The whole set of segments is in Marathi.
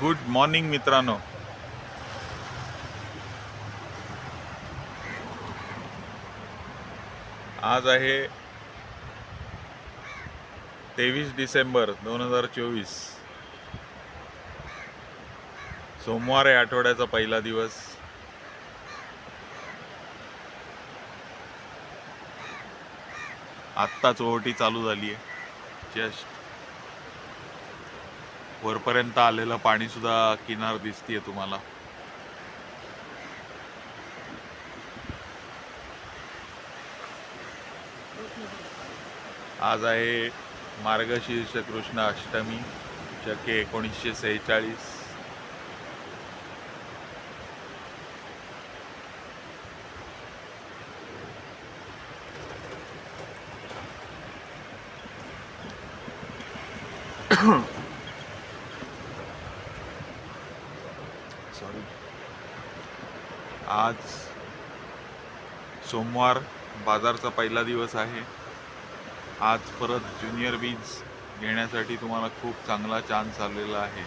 गुड मॉर्निंग मित्रांनो. आज आहे तेवीस डिसेंबर दोन हजार चोवीस. सोमवार आहे आठवड्याचा पहिला दिवस. आत्ताच ओहोटी चालू झाली आहे जस्ट वरपर्यंत आलेलं पाणी सुद्धा किनार दिसतीये तुम्हाला. आज आहे मार्गशीर्ष कृष्ण अष्टमी शके एकोणीसशे सेहेचाळीस सॉरी आज सोमवार बाजारचा पहिला दिवस आहे. आज परत ज्युनियर बीज घेण्यासाठी तुम्हाला खूप चांगला चान्स आलेला आहे.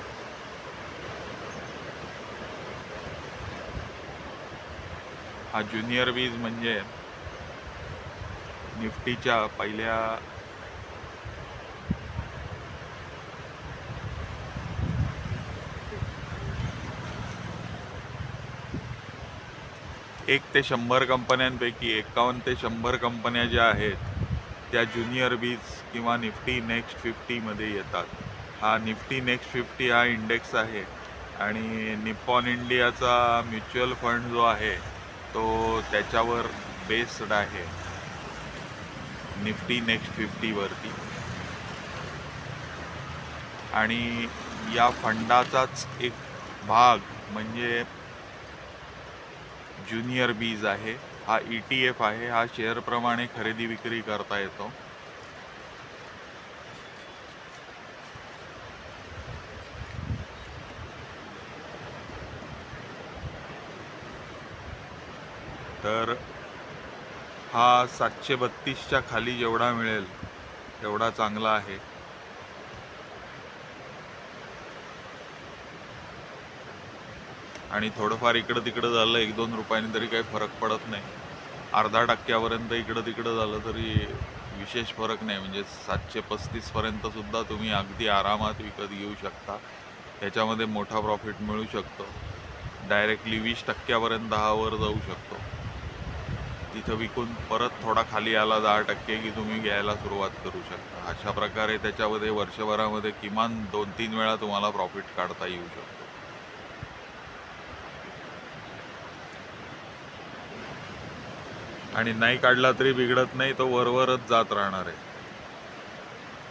हा ज्युनियर बीज म्हणजे निफ्टीच्या पहिल्या एक ते शंभर कंपन्यांपैकी एकावन्न ते शंभर कंपन्या ज्या आहेत त्या ज्युनियर बीज किंवा निफ्टी नेक्स्ट फिफ्टीमध्ये येतात. हा निफ्टी नेक्स्ट फिफ्टी हा इंडेक्स आहे आणि निप्पॉन इंडियाचा म्युच्युअल फंड जो आहे तो त्याच्यावर बेस्ड आहे. निफ्टी नेक्स्ट फिफ्टीवरती आणि या फंडाचाच एक भाग म्हणजे ज्युनियर बीज आहे हा ई टी एफ आहे हा शेअरप्रमाणे खरेदी विक्री करता येतो. तर हा सातशे बत्तीसच्या खाली जेवढा मिळेल तेवढा चांगला आहे. आणि थोडंफार इकडं तिकडं झालं एक दोन रुपयांनी तरी काही फरक पडत नाही. अर्धा टक्क्यापर्यंत इकडं तिकडं झालं तरी विशेष फरक नाही. म्हणजे सातशे पस्तीसपर्यंत सुद्धा तुम्ही अगदी आरामात विकत घेऊ शकता. त्याच्यामध्ये मोठा प्रॉफिट मिळू शकतो. डायरेक्टली वीस टक्क्यापर्यंत हा वर जाऊ शकतो. तिथं विकून परत थोडा खाली आला दहा टक्के की तुम्ही घ्यायला सुरुवात करू शकता. अशा प्रकारे त्याच्यामध्ये वर्षभरामध्ये किमान दोन तीन वेळा तुम्हाला प्रॉफिट काढता येऊ शकतो. आणि नाही काढला तरी बिघडत नाही तो वरवरच जात राहणार आहे.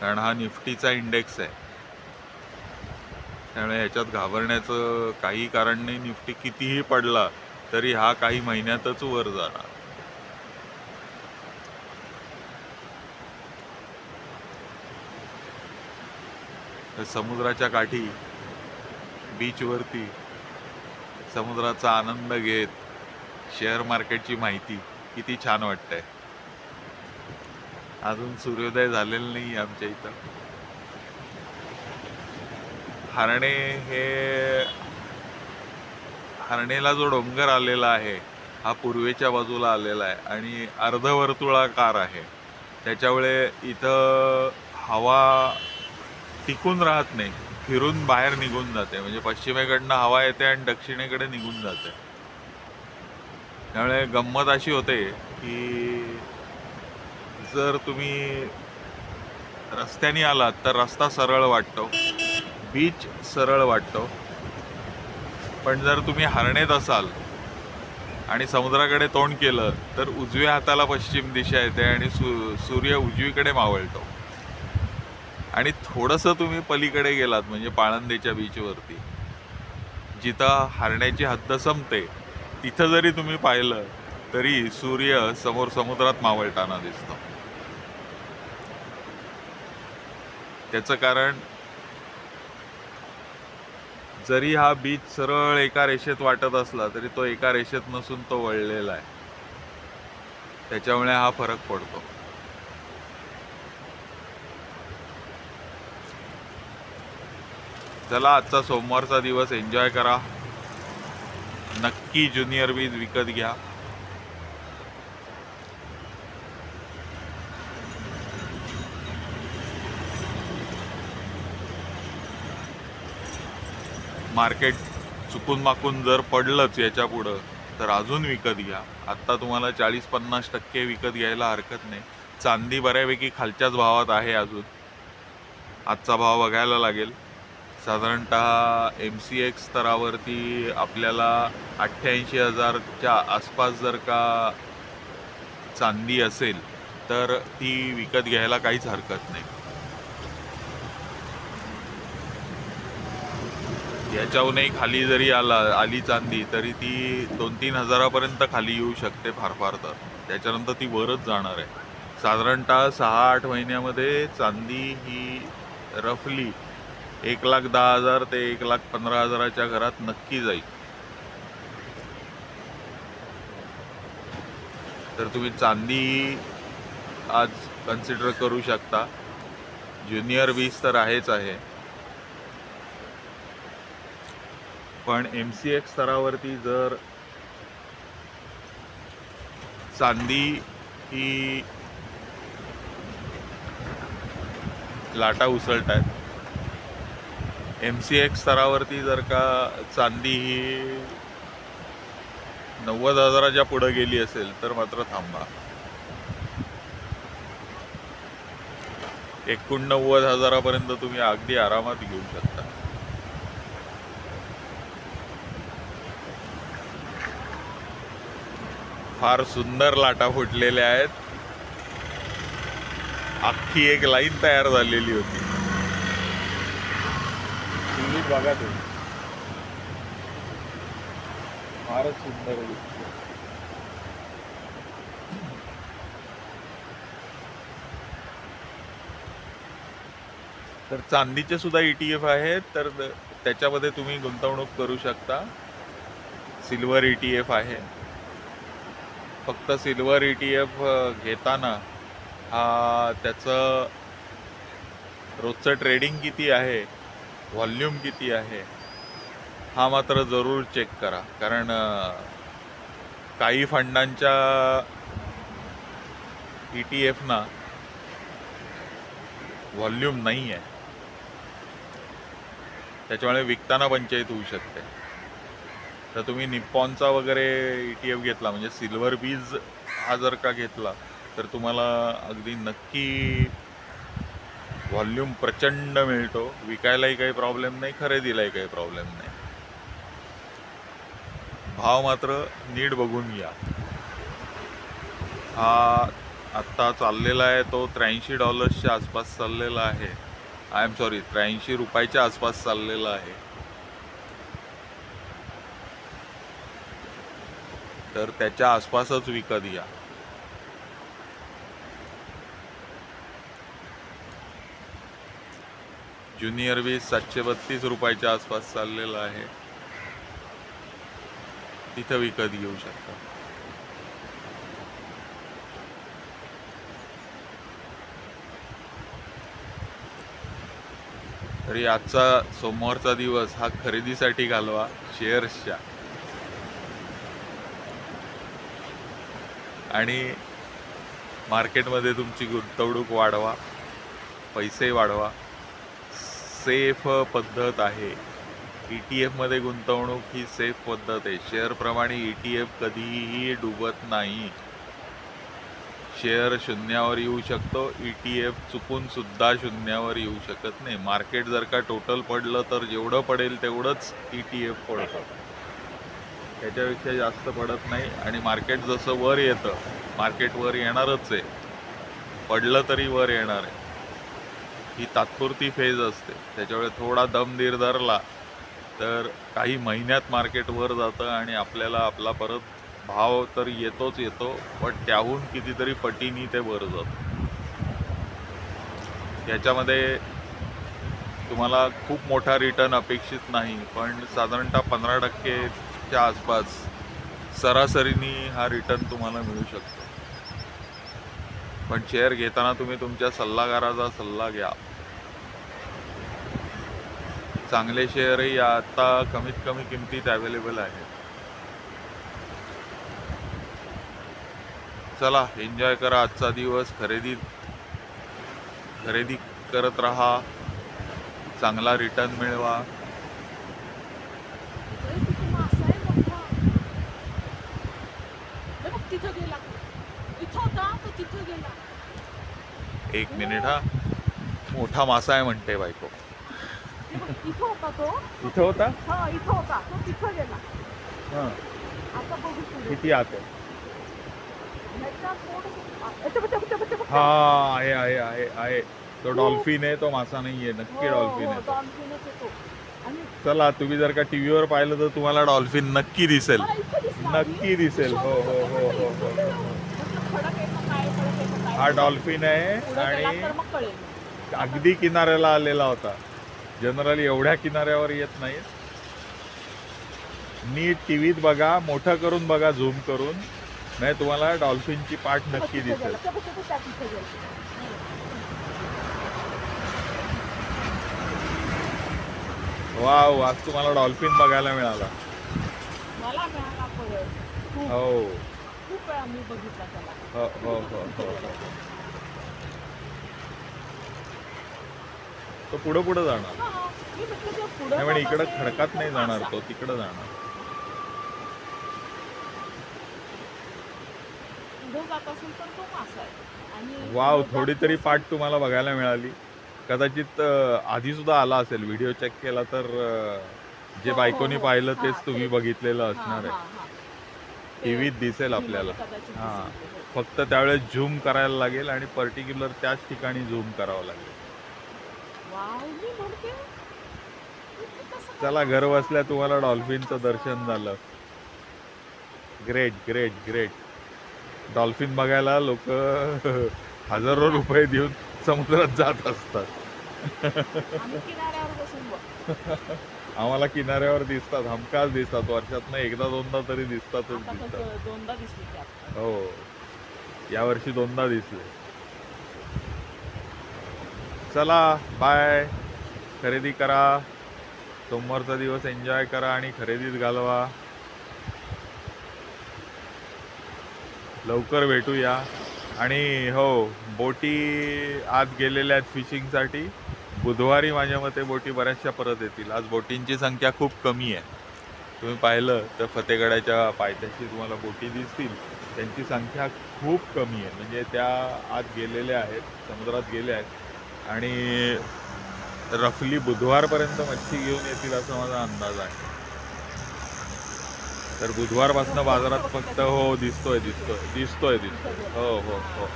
कारण हा निफ्टीचा इंडेक्स आहे. त्यामुळे ह्याच्यात घाबरण्याचं काही कारण नाही. निफ्टी कितीही पडला तरी हा काही महिन्यातच वर जाणार. समुद्राच्या काठी बीचवरती समुद्राचा आनंद घेत शेअर मार्केटची माहिती. किती छान वाटतंय. अजून सूर्योदय झालेला नाही आमच्या इथं. हरणे हे हरणेला जो डोंगर आलेला आहे हा पूर्वेच्या बाजूला आलेला आहे आणि अर्धवर्तुळाकार आहे. त्याच्यामुळे इथं हवा टिकून राहत नाही. फिरून बाहेर निघून जाते. म्हणजे पश्चिमेकडनं हवा येते आणि दक्षिणेकडे निघून जाते. त्यामुळे गंमत अशी होते की जर तुम्ही रस्त्याने आलात तर रस्ता सरळ वाटतो बीच सरळ वाटतो. पण जर तुम्ही हरणेत असाल आणि समुद्राकडे तोंड केलं तर उजव्या हाताला पश्चिम दिशा येते आणि सु सूर्य उजवीकडे मावळतो. आणि थोडंसं तुम्ही पलीकडे गेलात म्हणजे पाळंदेच्या बीचवरती जिथं हरण्याची हद्द संपते तिथं जरी तुम्ही पाहिलं तरी सूर्य समोर समुद्रात मावळताना दिसतो. त्याचं कारण जरी हा बीच सरळ एका रेषेत वाटत असला तरी तो एका रेषेत नसून तो वळलेला आहे. त्याच्यामुळे हा फरक पडतो. चला आजचा सोमवारचा दिवस एन्जॉय करा. नक्की ज्युनियर वीज विकत घ्या. मार्केट चुकून माकून जर पडलंच याच्या पुढं तर अजून विकत घ्या. आत्ता तुम्हाला चाळीस पन्नास टक्के विकत घ्यायला हरकत नाही. चांदी बऱ्यापैकी खालच्याच भावात आहे अजून. आजचा भाव बघायला लागेल. साधारणतः एम सी एक्स स्तरावरती आपल्याला अठ्ठ्याऐंशी हजारच्या आसपास जर का चांदी असेल तर ती विकत घ्यायला काहीच हरकत नाही. याच्याहूनही खाली जरी आला आली चांदी तरी ती दोन तीन हजारापर्यंत खाली येऊ शकते फार फार तर. त्याच्यानंतर ती वरच जाणार आहे. साधारणतः सहा आठ महिन्यामध्ये चांदी ही रफली एक लाख दहा हजार ते एक लाख पंधरा हजाराच्या घरात नक्की जाईल. तर तुम्ही चांदी आज कन्सिडर करू शकता. ज्युनियर वीस तर आहेच आहे. पण एम सी एक्स स्तरावरती जर चांदी ही लाटा उसळत आहेत एम सी एक्स स्तरावरती जर का चांदी ही नव्वद हजाराच्या पुढे गेली असेल तर मात्र थांबा. एकोणनव्वद हजारापर्यंत तुम्ही अगदी आरामात घेऊ शकता. फार सुंदर लाटा फुटलेल्या आहेत. अख्खी एक लाईन तयार झालेली होती. दिल्लीत बघा तुम्ही फारच सुंदर दिसते तर चांदीचे सुद्धा ई टी एफ आहेत तर त्याच्यामध्ये तुम्ही गुंतवणूक करू शकता. सिल्वर ई टी एफ आहे. फक्त सिल्वर ई टी एफ घेताना हा त्याचं रोजचं ट्रेडिंग किती आहे व्हॉल्यूम किती आहे हा मात्र जरूर चेक करा. कारण काही फंडांच्या ई टी एफना व्हॉल्यूम नाही आहे त्याच्यामुळे विकताना पंचायत होऊ शकते. तर तुम्ही निप्पॉनचा वगैरे ई टी एफ घेतला म्हणजे सिल्वर बीज हा जर का घेतला तर तुम्हाला अगदी नक्की व्हॉल्यूम प्रचंड मिळतो. विकायलाही काही प्रॉब्लेम नाही खरेदीलाही काही प्रॉब्लेम नाही. भाव मात्र नीट बघून घ्या. हा आत्ता चाललेला आहे तो त्र्याऐंशी डॉलर्सच्या आसपास चाललेला आहे. आय एम सॉरी त्र्याऐंशी रुपयाच्या आसपास चाललेला आहे. तर त्याच्या आसपासच विकत घ्या. ज्युनियर वीस सातशे बत्तीस रुपयाच्या आसपास चाललेला आहे. तिथं विकत घेऊ शकता. तरी आजचा सोमवारचा दिवस हा खरेदीसाठी घालवा शेअर्सच्या. आणि मार्केटमध्ये तुमची गुंतवणूक वाढवा पैसे वाढवा. सेफ पद्धत आहे. ई टी एफमध्ये गुंतवणूक ही सेफ पद्धत आहे. शेअरप्रमाणे ई टी एफ कधीही डुबत नाही. शेअर शून्यावर येऊ शकतो. ई टी एफ चुकून सुद्धा शून्यावर येऊ शकत नाही. मार्केट जर का टोटल पडलं तर जेवढं पडेल तेवढंच ई टी एफ पडतं. त्याच्यापेक्षा जास्त पडत नाही. आणि मार्केट जसं वर येतं मार्केट वर येणारच आहे. पडलं तरी वर येणार आहे. ही तात्पुरती फेज असते. त्याच्यामुळे थोडा दमदीर धरला तर काही महिन्यात मार्केट वर जातं आणि आपल्याला आपला परत भाव तर येतोच येतो पण त्याहून कितीतरी पटीनी ते वर जातं. याच्यामध्ये तुम्हाला खूप मोठा रिटर्न अपेक्षित नाही पण साधारणतः पंधरा टक्केच्या आसपास सरासरीनी हा रिटर्न तुम्हाला मिळू शकतो. पण शेअर घेताना तुम्ही तुमच्या सल्लागाराचा सल्ला घ्या. चांगले शेअरही आता कमीत कमी किमतीत अवेलेबल आहेत. चला एन्जॉय करा आजचा दिवस. खरेदी खरेदी करत राहा. चांगला रिटर्न मिळवा. एक मिनिट हा. मोठा मासा आहे म्हणते बायको. इथं होता तो. इथं होता? हा इथं होता. तो तिथं गेला. हां. आता बघू पुढे. किती आत आहे. हा आहे आहे आहे आहे. तो डॉल्फिन आहे तो मासा नाहीये नक्की हो, डॉल्फिन हो, आहे तो. आहे चला तुम्ही जर का टीव्हीवर पाहिलं तर तुम्हाला डॉल्फिन नक्की दिसेल. नक्की दिसेल. हो हो हो हो हो आहे आहे काय? हा डॉल्फिन आहे आणि अगदी किनाऱ्याला आलेला होता. जनरली एवढ्या किनाऱ्यावर येत नाही नीट टीव्हीत बघा मोठं करून बघा झूम करून. नाही तुम्हाला डॉल्फिनची पाठ नक्की दिसेल. वाव आज तुम्हाला डॉल्फिन बघायला मिळाला. हो. बघितला त्याला. हो हो हो हो हो. तो पुढं पुढं जाणार. नाही इकडं खडकात नाही जाणार. तो तिकडं जाणार. वाव थोडी तरी पाठ तुम्हाला बघायला मिळाली. कदाचित आधी सुद्धा आला असेल व्हिडिओ चेक केला तर जे हो, हो, बायकोनी हो. पाहिलं तेच तुम्ही बघितलेलं असणार आहे. टीव्हीत दिसेल आपल्याला. हा. हो. फक्त त्यावेळेस झूम करायला लागेल आणि पर्टिक्युलर त्याच ठिकाणी झूम करावं लागेल वाव मी म्हणते इथे कसं काय चला घर? बसल्या तुम्हाला डॉल्फिनचं? दर्शन झालं. ग्रेट ग्रेट ग्रेट डॉल्फिन बघायला लोक हजारो रुपये देऊन समुद्रात जात असतात. आम्हाला किनाऱ्यावर दिसतात हमखास दिसतात. वर्षातनं एकदा दोनदा तरी दिसतातच दिसतात. हो. यावर्षी दोनदा दिसले. चला बाय खरेदी करा. सोमवारचा दिवस एन्जॉय करा आणि खरेदीत घालवा. लवकर भेटूया. आणि हो बोटी आत गेलेल्या आहेत फिशिंगसाठी बुधवारी माझ्या मते बोटी बऱ्याचशा परत येतील. आज बोटींची संख्या खूप कमी आहे. तुम्ही पाहिलं तर फतेगडाच्या पायथ्याशी तुम्हाला बोटी दिसतील. त्यांची संख्या खूप कमी आहे. म्हणजे त्या आत गेलेल्या आहेत समुद्रात गेल्या आहेत. आणि रफली बुधवारपर्यंत मच्छी घेऊन येतील असा माझा अंदाज आहे. तर बुधवारपासून बाजारात फक्त हो दिसतोय दिसतोय दिसतोय दिसतोय. हो हो हो.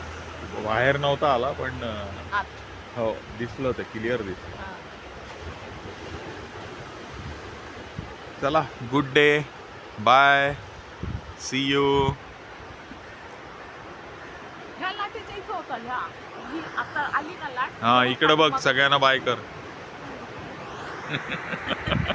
बाहेर नव्हता आला पण हो दिसलं ते क्लिअर दिसलं. चला good day bye see you. ही इकडे बघ सगळ्यांना बाय कर.